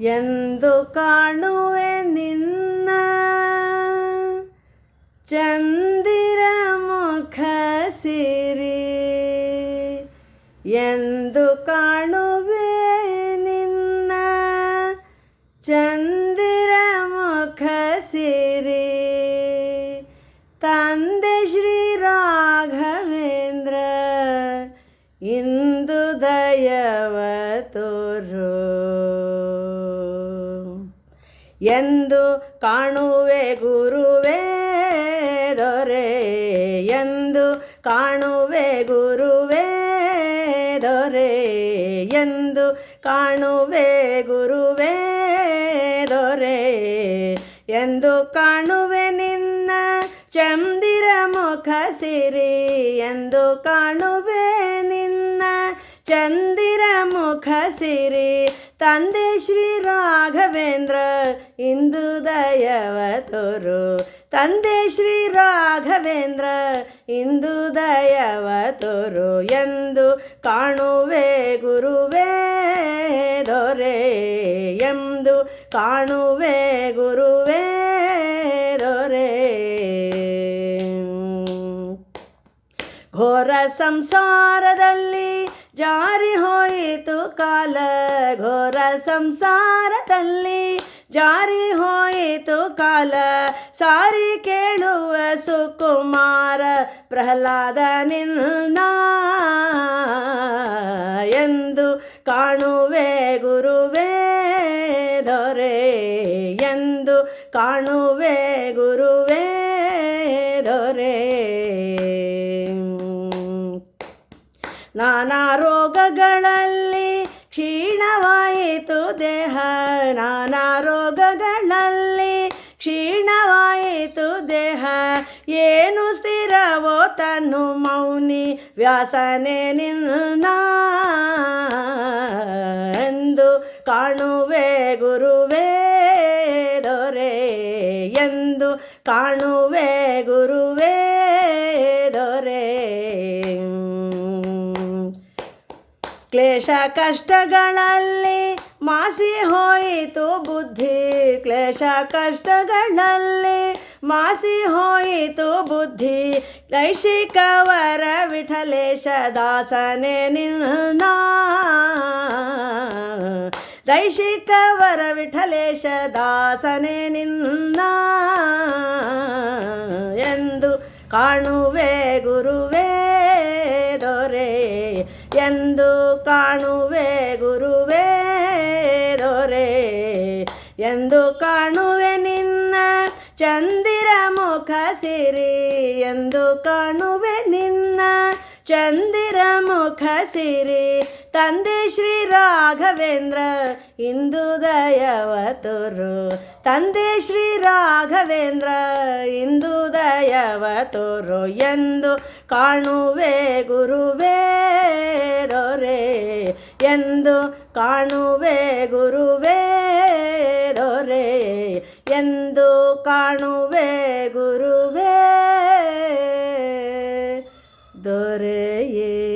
ಎಂದು ಕಾಣುವೆ ನಿನ್ನ ಚಂದಿರ ಮುಖ ಸಿರಿ ಎಂದು ಕಾಣುವೆ ನಿನ್ನ ಚಂದಿರ ಮುಖ ಸಿರಿ ತಂದೆ ಶ್ರೀ ರಾಘವೇಂದ್ರ ಇಂದು ದಯವ ತೋರು ಎಂದು ಕಾಣುವೆ ಗುರುವೇ ದೊರೆ, ಎಂದು ಕಾಣುವೆ ಗುರುವೇ ದೊರೆ, ಎಂದು ಕಾಣುವೆ ಗುರುವೇ ದೊರೆ, ಎಂದು ಕಾಣುವೆ ನಿನ್ನ ಚಂದಿರ ಮುಖ ಸಿರಿ, ಎಂದು ಕಾಣುವೆ ನಿನ್ನ ಚಂದಿರ ಮುಖ ಸಿರಿ ತಂದೆ ಶ್ರೀ ರಾಘವೇಂದ್ರ ಇಂದು ದಯವ ತೋರು. ತಂದೆ ಶ್ರೀ ರಾಘವೇಂದ್ರ ಇಂದು ದಯವ ತೋರು. ಎಂದು ಕಾಣುವೆ ಗುರುವೇ ದೊರೆ. ಎಂದು ಕಾಣುವೆ ಗುರುವೇ ಘೋರ ಸಂಸಾರದಲ್ಲಿ ಜಾರಿ ಹೋಯಿತು ಕಾಲ. ಘೋರ ಸಂಸಾರದಲ್ಲಿ ಜಾರಿ ಹೋಯಿತು ಕಾಲ. ಸಾರಿ ಕೇಳುವ ಸುಕುಮಾರ ಪ್ರಹ್ಲಾದ ನಿನ್ನ ಎಂದು ಕಾಣುವೆ ಗುರುವೇ ದೊರೆ ಎಂದು ಕಾಣುವೆ ಗುರುವೇ ದೊರೆ. ನಾನಾ ರೋಗಗಳಲ್ಲಿ ಕ್ಷೀಣವಾಯಿತು ದೇಹ. ನಾನಾ ರೋಗಗಳಲ್ಲಿ ಕ್ಷೀಣವಾಯಿತು ದೇಹ. ಏನು ಸ್ಥಿರವೋ ತನ್ನು ಮೌನಿ ವ್ಯಾಸನೆ ನಿನ್ನ ಎಂದು ಕಾಣುವೆ ಗುರುವೇ ದೊರೆ ಎಂದು ಕಾಣುವೆ ಗುರುವೇ ಕ್ಲೇಶ ಕಷ್ಟಗಳಲ್ಲಿ ಮಾಸಿ ಹೋಯಿತು ಬುದ್ಧಿ ಕ್ಲೇಶ ಕಷ್ಟಗಳಲ್ಲಿ ಮಾಸಿ ಹೋಯಿತು ಬುದ್ಧಿ. ದೈಶಿಕವರ ವಿಠಲೇಶ ದಾಸನೆ ನಿನ್ನ. ದೈಶಿಕವರ ವಿಠಲೇಶ ದಾಸನೆ ನಿನ್ನ ಎಂದು ಕಾಣುವೆ ಗುರುವೇ. ಎಂದು ಕಾಣುವೆ ಗುರುವೇ ದೊರೆ. ಎಂದು ಕಾಣುವೆ ನಿನ್ನ ಚಂದಿರ ಮುಖ ಸಿರಿ. ಎಂದು ಕಾಣುವೆ ನಿನ್ನ ಚಂದಿರ ಮುಖ ಸಿರಿ. ತಂದೆ ಶ್ರೀ ರಾಘವೇಂದ್ರ, ಇಂದು ದಯವ ತಂದೆ ಶ್ರೀ ರಾಘವೇಂದ್ರ, ಇಂದು ತೋರು. ಎಂದು ಕಾಣುವೆ ಗುರುವೇ ಕಾಣುವೆ ಗುರುವೇ ದೊರೆ. ಎಂದು ಕಾಣುವೆ ಗುರುವೇ ದೊರೆಯೇ.